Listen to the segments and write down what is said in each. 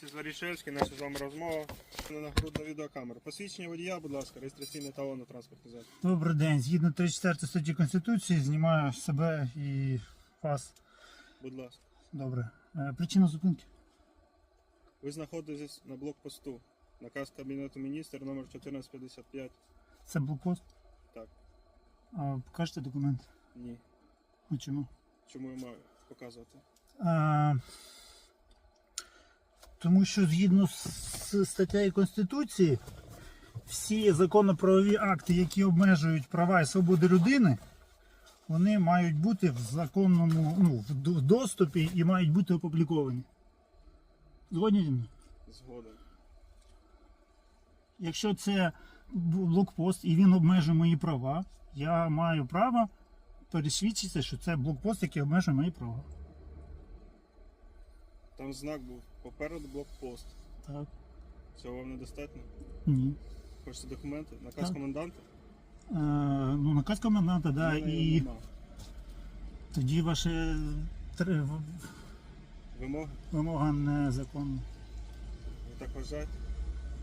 Це Зарішевський, наша з вами розмова. На нагрудна відеокамера. Посвідчення водія, будь ласка, реєстраційний талон на транспортний засіб. Добрий день. Згідно 34 статті Конституції, знімаю себе і вас. Будь ласка. Добре. Е, Причина зупинки. Ви знаходитесь на блокпосту. Наказ Кабінету міністрів номер 1455. Це блокпост. Так, А, покажете документ. ні. А чому? Чому я маю показувати? А, тому що згідно з статтею Конституції, всі законно-правові акти, які обмежують права і свободи людини, вони мають бути в законному ну, в доступі і мають бути опубліковані. Згодні зі мною? Згодом. Якщо це блокпост і він обмежує мої права, я маю право пересвідчитися, що це блокпост, який обмежує мої права. Там знак був попереду блокпост. Так. Цього вам недостатньо? Ні. Хочете документи? Наказ Так. коменданта? Е, ну, наказ коменданта, да, Ну, і нема. тоді ваша тр- в- Вимоги? вимога незаконна. Ви так вважаєте?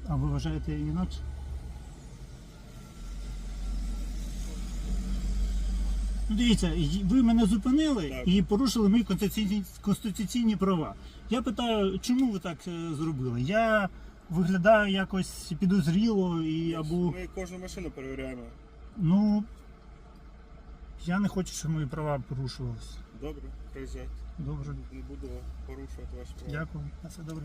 А ви вважаєте інакше? Ну, Дивіться, ви мене зупинили Так. і порушили мої конституційні, конституційні права. Я питаю, чому ви так е, зробили? Я виглядаю якось підозріло і або. Ми кожну машину перевіряємо. Ну. Я не хочу, щоб мої права порушувалися. Добре, приїжджайте. Добре. Не буду порушувати ваші права. Дякую. На все добре.